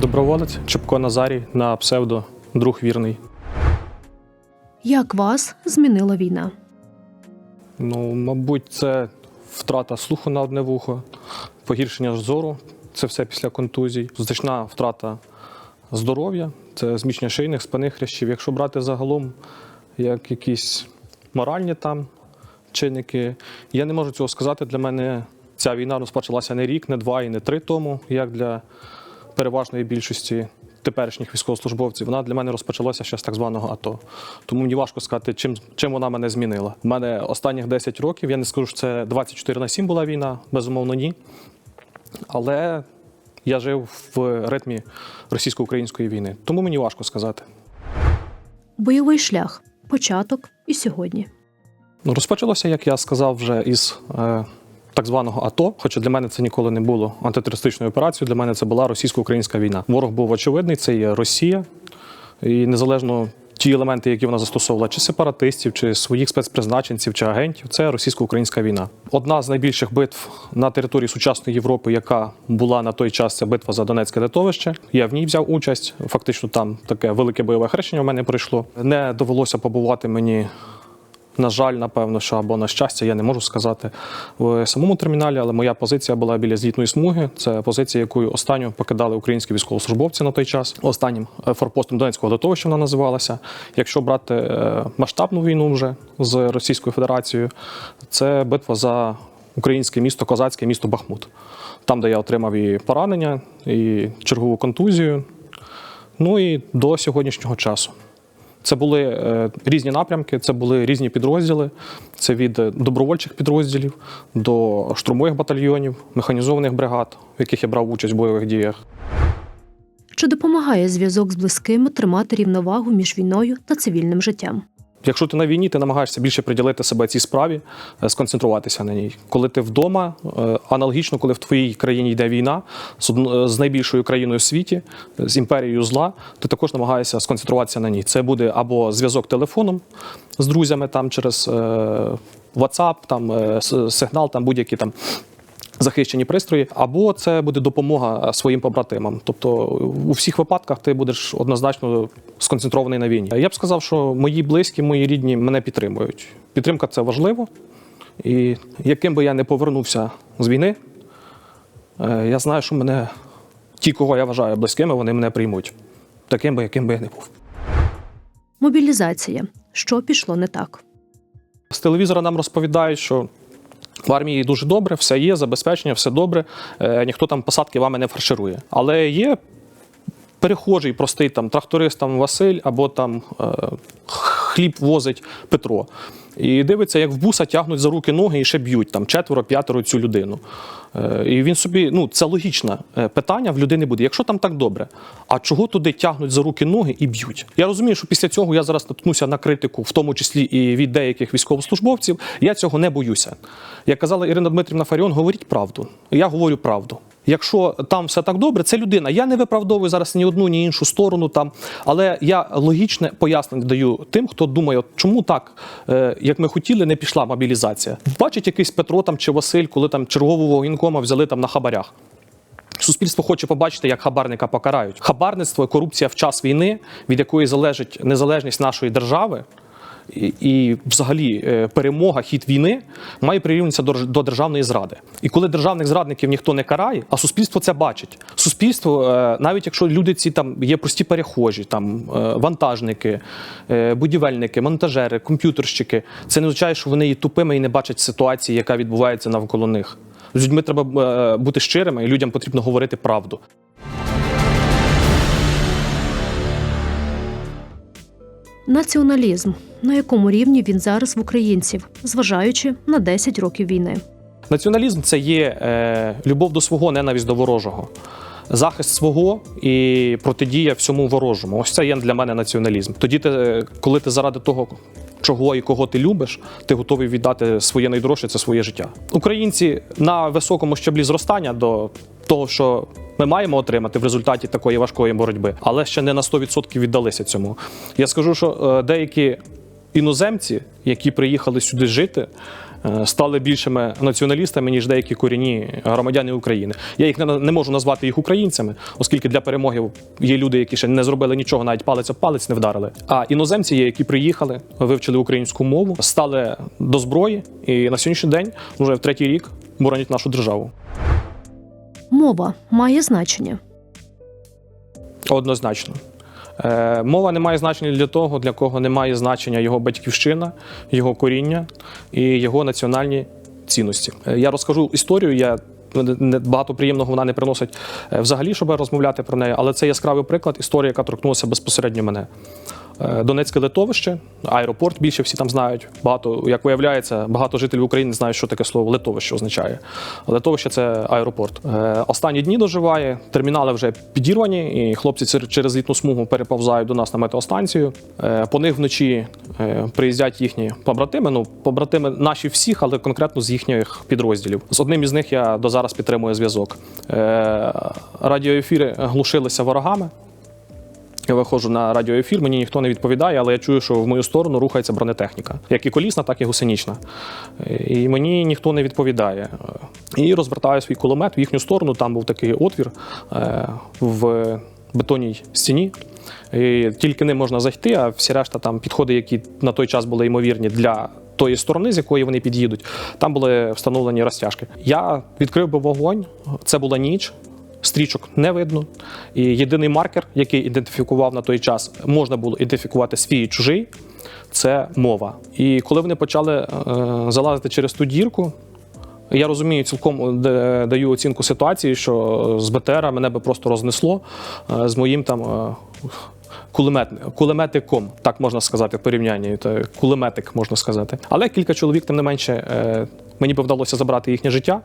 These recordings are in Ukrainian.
Доброволець Чепко Назарій на псевдо друг вірний. Як вас змінила війна? Ну, мабуть, це втрата слуху на одне вухо, погіршення зору. Це все після контузій, значна втрата здоров'я, це зміщення шийних, спинних хрящів. Якщо брати загалом як якісь моральні там чинники, я не можу цього сказати. Для мене ця війна розпочалася не рік, не два і не три тому, як для переважної більшості теперішніх військовослужбовців. Вона для мене розпочалася ще з так званого АТО. Тому мені важко сказати, чим, чим вона мене змінила. У мене останніх 10 років, я не скажу, що це 24 на 7 була війна, безумовно, ні. Але я жив в ритмі російсько-української війни. Тому мені важко сказати. Бойовий шлях, початок і сьогодні. Ну, розпочалося, як я сказав, вже із е, так званого АТО. Хоча для мене це ніколи не було антитерористичною операцією. Для мене це була російсько-українська війна. Ворог був очевидний, це є Росія. І незалежно ті елементи, які вона застосовувала, чи сепаратистів, чи своїх спецпризначенців, чи агентів, це російсько-українська війна. Одна з найбільших битв на території сучасної Європи, яка була на той час, це битва за Донецьке литовище. Я в ній взяв участь. Фактично, там таке велике бойове хрещення в мене пройшло. Не довелося побувати мені на жаль, напевно, що або на щастя, я не можу сказати в самому терміналі, але моя позиція була біля злітної смуги. Це позиція, якою останню покидали українські військовослужбовці на той час. Останнім е, форпостом Донецького литовища вона називалася. Якщо брати е, масштабну війну вже з Російською Федерацією, це битва за українське місто, козацьке місто Бахмут. Там, де я отримав і поранення, і чергову контузію. Ну і до сьогоднішнього часу. Це були е, різні напрямки, це були різні підрозділи. Це від е, добровольчих підрозділів до штурмових батальйонів, механізованих бригад, в яких я брав участь в бойових діях. Чи допомагає зв'язок з близькими тримати рівновагу між війною та цивільним життям? Якщо ти на війні, ти намагаєшся більше приділити себе цій справі, е, сконцентруватися на ній. Коли ти вдома, е, аналогічно, коли в твоїй країні йде війна з з найбільшою країною в світі, е, з імперією зла, ти також намагаєшся сконцентруватися на ній. Це буде або зв'язок телефоном з друзями там через е, WhatsApp, там е, сигнал, там будь-які там. Захищені пристрої, або це буде допомога своїм побратимам. Тобто у всіх випадках ти будеш однозначно сконцентрований на війні. Я б сказав, що мої близькі, мої рідні мене підтримують. Підтримка це важливо. І яким би я не повернувся з війни, е, я знаю, що мене ті, кого я вважаю близькими, вони мене приймуть. Таким би, яким би я не був. Мобілізація. Що пішло не так? З телевізора нам розповідають, що в армії дуже добре, все є, забезпечення, все добре. Е, ніхто там посадки вами не фарширує. Але є перехожий, простий там тракторист там Василь або там е, хліб возить Петро. І дивиться, як в буса тягнуть за руки ноги і ще б'ють там четверо-п'ятеро цю людину. Е, І він собі, ну це логічне е, питання в людини буде. Якщо там так добре, а чого туди тягнуть за руки ноги і б'ють? Я розумію, що після цього я зараз наткнуся на критику, в тому числі і від деяких військовослужбовців. Я цього не боюся. Як казала Ірина Дмитрівна Фаріон, говоріть правду. Я говорю правду. Якщо там все так добре, це людина. Я не виправдовую зараз ні одну, ні іншу сторону там, але я логічне пояснення даю тим, хто думає, от чому так, е, як ми хотіли, не пішла мобілізація. Бачить якийсь Петро там чи Василь, коли там чергового воєнкома взяли там на хабарях. Суспільство хоче побачити, як хабарника покарають. Хабарництво і корупція в час війни, від якої залежить незалежність нашої держави. І, і взагалі е, перемога, хід війни має прирівнятися до, до державної зради. І коли державних зрадників ніхто не карає, а суспільство це бачить. Суспільство, е, навіть якщо люди ці там є прості перехожі, там е, вантажники, будівельники, монтажери, комп'ютерщики, це не означає, що вони є тупими і не бачать ситуації, яка відбувається навколо них. З людьми треба е, бути щирими, і людям потрібно говорити правду. Націоналізм. На якому рівні він зараз в українців, зважаючи на 10 років війни? Націоналізм це є е, любов до свого, ненависть до ворожого. Захист свого і протидія всьому ворожому. Ось це є для мене націоналізм. Тоді, ти, е, коли ти заради того, чого і кого ти любиш, ти готовий віддати своє найдорожче це своє життя. Українці на високому щаблі зростання до того, що ми маємо отримати в результаті такої важкої боротьби, але ще не на 100% віддалися цьому. Я скажу, що е, деякі іноземці, які приїхали сюди жити, стали більшими націоналістами, ніж деякі корінні громадяни України. Я їх не, не можу назвати їх українцями, оскільки для перемоги є люди, які ще не зробили нічого, навіть палець об палець не вдарили. А іноземці є, які приїхали, вивчили українську мову, стали до зброї, і на сьогоднішній день, вже в третій рік, боронять нашу державу. Мова має значення. Однозначно. Е, мова не має значення для того, для кого не має значення його батьківщина, його коріння і його національні цінності. Е, я розкажу історію. Я багато приємного вона не приносить е, взагалі, щоб розмовляти про неї, але це яскравий приклад історії, яка торкнулася безпосередньо мене. Е, Донецьке литовище, аеропорт, більше всі там знають. Багато, як виявляється, багато жителів України знають, що таке слово литовище означає. Литовище це аеропорт. Е, Останні дні доживає, термінали вже підірвані, і хлопці через літну смугу переповзають до нас на метеостанцію. Е, По них вночі приїздять їхні побратими. Ну, побратими наші всіх, але конкретно з їхніх підрозділів. З одним із них я до зараз підтримую зв'язок. Радіоефіри глушилися ворогами. Виходжу на радіоефір, мені ніхто не відповідає, але я чую, що в мою сторону рухається бронетехніка, як і колісна, так і гусенічна. І мені ніхто не відповідає. І розвертаю свій кулемет в їхню сторону. Там був такий отвір е, в бетонній стіні. І тільки ним можна зайти, а всі решта там підходи, які на той час були ймовірні для тої сторони, з якої вони під'їдуть, там були встановлені розтяжки. Я відкрив би вогонь. Це була ніч. Стрічок не видно. І єдиний маркер, який ідентифікував на той час, можна було ідентифікувати свій і чужий, це мова. І коли вони почали е, залазити через ту дірку, я розумію, цілком даю оцінку ситуації, що з БТРа мене би просто рознесло е, з моїм там. е, Кулемет, кулеметиком, так можна сказати, в порівнянні. Це кулеметик, можна сказати. Але кілька чоловік, тим не менше, мені би вдалося забрати їхнє життя.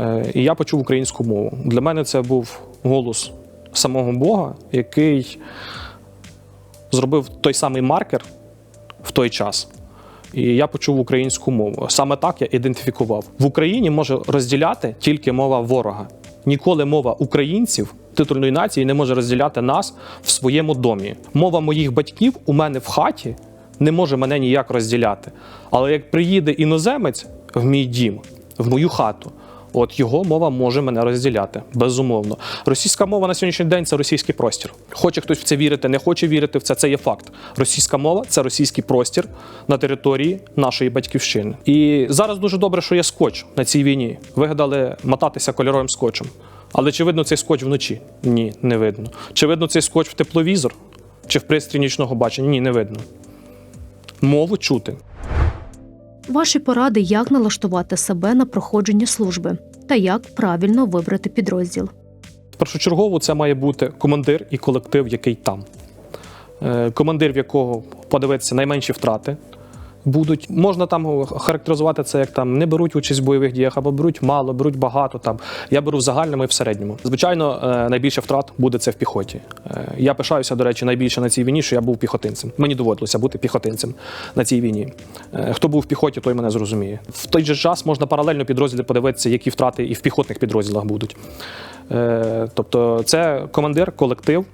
Е, І я почув українську мову. Для мене це був голос самого Бога, який зробив той самий маркер в той час. І я почув українську мову. Саме так я ідентифікував. В Україні може розділяти тільки мова ворога. Ніколи мова українців титульної нації не може розділяти нас в своєму домі. Мова моїх батьків у мене в хаті не може мене ніяк розділяти. Але як приїде іноземець в мій дім, в мою хату, От його мова може мене розділяти, безумовно. Російська мова на сьогоднішній день це російський простір. Хоче хтось в це вірити, не хоче вірити в це. Це є факт. Російська мова це російський простір на території нашої батьківщини. І зараз дуже добре, що є скотч на цій війні. Вигадали мотатися кольоровим скотчем. Але чи видно цей скотч вночі? Ні, не видно. Чи видно цей скотч в тепловізор? Чи в пристрій нічного бачення? Ні, не видно. Мову чути. Ваші поради, як налаштувати себе на проходження служби та як правильно вибрати підрозділ. Першочергово це має бути командир і колектив, який там. Е, Командир, в якого подивиться найменші втрати будуть. Можна там характеризувати це як там не беруть участь в бойових діях, або беруть мало, беруть багато. Там я беру в загальному і в середньому. Звичайно, е, найбільше втрат буде це в піхоті. Е, Я пишаюся, до речі, найбільше на цій війні, що я був піхотинцем. Мені доводилося бути піхотинцем на цій війні. Е, Хто був в піхоті, той мене зрозуміє. В той же час можна паралельно підрозділи подивитися, які втрати і в піхотних підрозділах будуть. Тобто, це командир, колектив.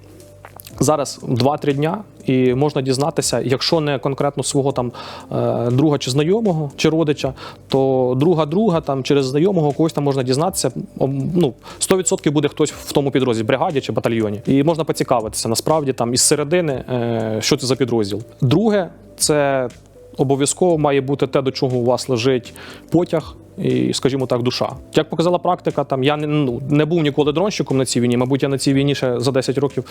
Зараз 2-3 дня, і можна дізнатися, якщо не конкретно свого там е, друга чи знайомого чи родича, то друга друга там через знайомого когось там можна дізнатися. Ну 100% буде хтось в тому підрозділі, бригаді чи батальйоні. І можна поцікавитися насправді там із середини, е, що це за підрозділ. Друге, це обов'язково має бути те, до чого у вас лежить потяг. І, скажімо так, душа. Як показала практика, там я не, ну, не був ніколи дронщиком на цій війні. Мабуть, я на цій війні ще за 10 років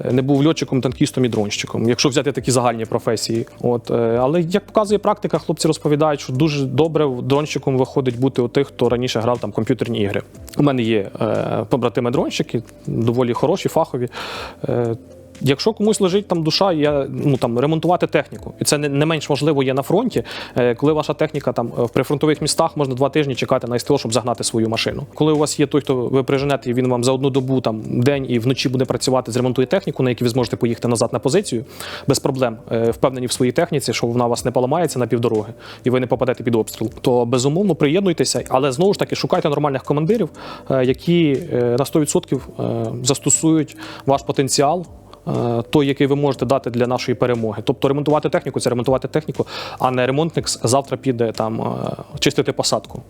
е, не був льотчиком, танкістом і дронщиком, якщо взяти такі загальні професії. От, е, але як показує практика, хлопці розповідають, що дуже добре дронщиком виходить бути у тих, хто раніше грав там комп'ютерні ігри. У мене є е, побратими дронщики, доволі хороші, фахові. Е, Якщо комусь лежить там душа, я ну там ремонтувати техніку, і це не, не менш важливо є на фронті, е, коли ваша техніка там е, в прифронтових містах можна два тижні чекати на СТО, щоб загнати свою машину. Коли у вас є той, хто ви приженете, і він вам за одну добу там день і вночі буде працювати, зремонтує техніку, на якій ви зможете поїхати назад на позицію без проблем, е, впевнені в своїй техніці, що вона у вас не поламається на півдороги, і ви не попадете під обстріл. То безумовно приєднуйтеся, але знову ж таки шукайте нормальних командирів, які на 100% е, застосують ваш потенціал той, який ви можете дати для нашої перемоги. Тобто ремонтувати техніку це ремонтувати техніку, а не ремонтник завтра піде там е, чистити посадку.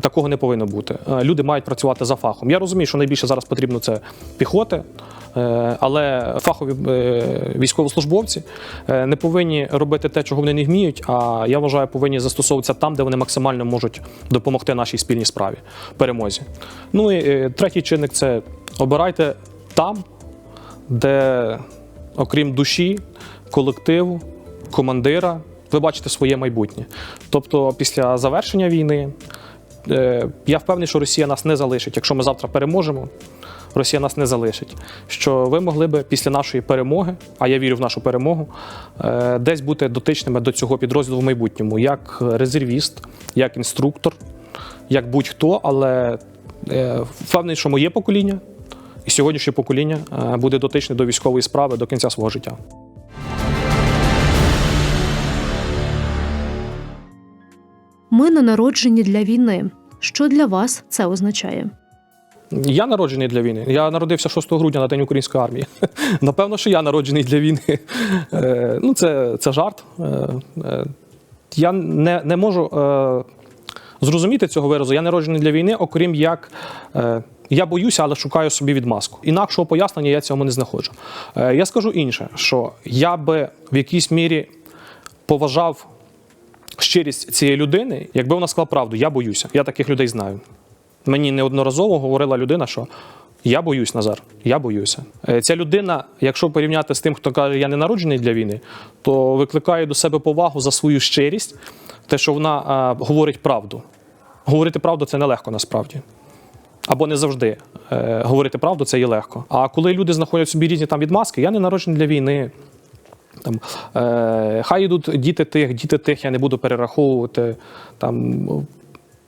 Такого не повинно бути. Е, Люди мають працювати за фахом. Я розумію, що найбільше зараз потрібно це піхоти, е, але фахові е, військовослужбовці е, не повинні робити те, чого вони не вміють. А я вважаю, повинні застосовуватися там, де вони максимально можуть допомогти нашій спільній справі, перемозі. Ну і е, третій чинник це обирайте там, де, окрім душі, колективу, командира, ви бачите своє майбутнє. Тобто, після завершення війни, е, я впевнений, що Росія нас не залишить. Якщо ми завтра переможемо, Росія нас не залишить. Що ви могли би після нашої перемоги, а я вірю в нашу перемогу, е, десь бути дотичними до цього підрозділу в майбутньому, як резервіст, як інструктор, як будь-хто, але е, впевнений, що моє покоління і сьогоднішнє покоління е, буде дотичне до військової справи до кінця свого життя. Ми не народжені для війни. Що для вас це означає? Я народжений для війни. Я народився 6 грудня на День української армії. Напевно, що я народжений для війни. Е, Ну, це, це жарт. Е, Я не, не можу зрозуміти цього виразу. Я народжений для війни, окрім як. Е, Я боюся, але шукаю собі відмазку. Інакшого пояснення я цьому не знаходжу. Е, Я скажу інше, що я би в якійсь мірі поважав щирість цієї людини, якби вона сказала правду, я боюся. Я таких людей знаю. Мені неодноразово говорила людина, що я боюсь, Назар, я боюся. Е, Ця людина, якщо порівняти з тим, хто каже, я не народжений для війни, то викликає до себе повагу за свою щирість, те, що вона а, говорить правду. Говорити правду це нелегко насправді. Або не завжди. Е, говорити правду це є легко. А коли люди знаходять собі різні там відмазки, я не народжений для війни. Там, е, хай йдуть діти тих, діти тих, я не буду перераховувати. Там,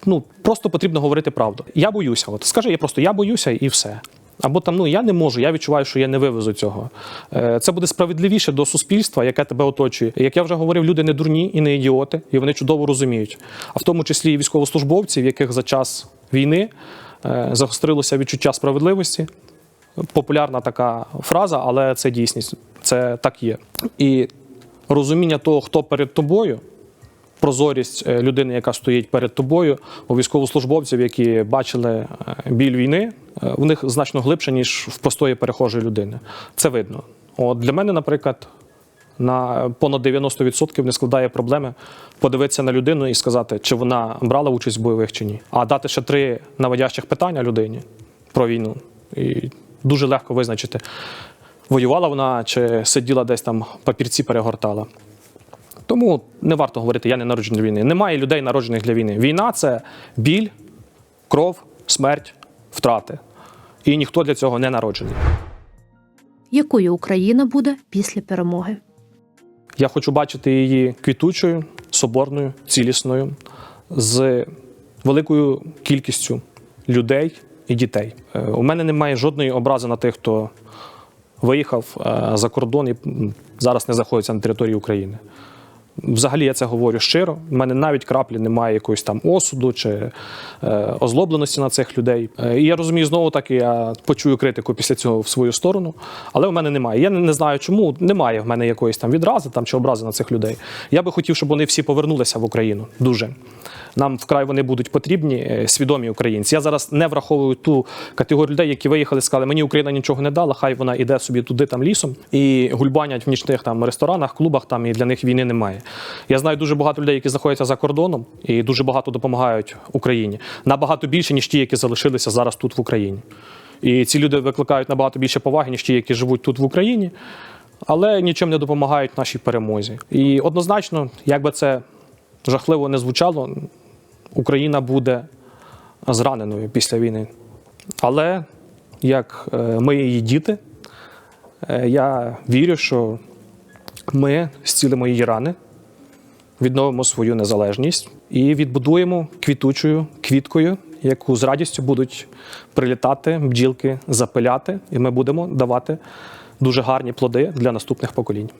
ну, просто потрібно говорити правду. Я боюся. От, скажи, я просто я боюся і все. Або там, ну я не можу, я відчуваю, що я не вивезу цього. Е, Це буде справедливіше до суспільства, яке тебе оточує. Як я вже говорив, люди не дурні і не ідіоти, і вони чудово розуміють. А в тому числі і військовослужбовці, в яких за час війни загострилося відчуття справедливості. Популярна така фраза, але це дійсність. Це так є. І розуміння того, хто перед тобою, прозорість е, людини, яка стоїть перед тобою, у військовослужбовців, які бачили е, біль війни, е, в них значно глибше, ніж в простої перехожої людини. Це видно. От для мене, наприклад, на понад 90% не складає проблеми подивитися на людину і сказати, чи вона брала участь в бойових чи ні. А дати ще три наводящих питання людині про війну. І дуже легко визначити, воювала вона чи сиділа десь там папірці перегортала. Тому не варто говорити, я не народжений для війни. Немає людей, народжених для війни. Війна це біль, кров, смерть, втрати. І ніхто для цього не народжений. Якою Україна буде після перемоги? Я хочу бачити її квітучою, соборною, цілісною, з великою кількістю людей і дітей. Е, У мене немає жодної образи на тих, хто виїхав е, за кордон і зараз не знаходиться на території України. Взагалі я це говорю щиро. У мене навіть краплі немає якоїсь там осуду чи е, озлобленості на цих людей. Е, і я розумію, знову таки я почую критику після цього в свою сторону, але в мене немає. Я не, не знаю, чому немає в мене якоїсь там відрази там чи образи на цих людей. Я би хотів, щоб вони всі повернулися в Україну. Дуже нам вкрай вони будуть потрібні, е, свідомі українці. Я зараз не враховую ту категорію людей, які виїхали, сказали, мені Україна нічого не дала, хай вона іде собі туди там лісом і гульбанять в нічних там ресторанах, клубах там і для них війни немає. Я знаю дуже багато людей, які знаходяться за кордоном і дуже багато допомагають Україні. Набагато більше, ніж ті, які залишилися зараз тут в Україні. І ці люди викликають набагато більше поваги, ніж ті, які живуть тут в Україні, але нічим не допомагають нашій перемозі. І однозначно, як би це жахливо не звучало, Україна буде зраненою після війни. Але як е, ми її діти, е, я вірю, що ми зцілимо її рани, відновимо свою незалежність і відбудуємо квітучою квіткою, яку з радістю будуть прилітати бджілки, запиляти, і ми будемо давати дуже гарні плоди для наступних поколінь.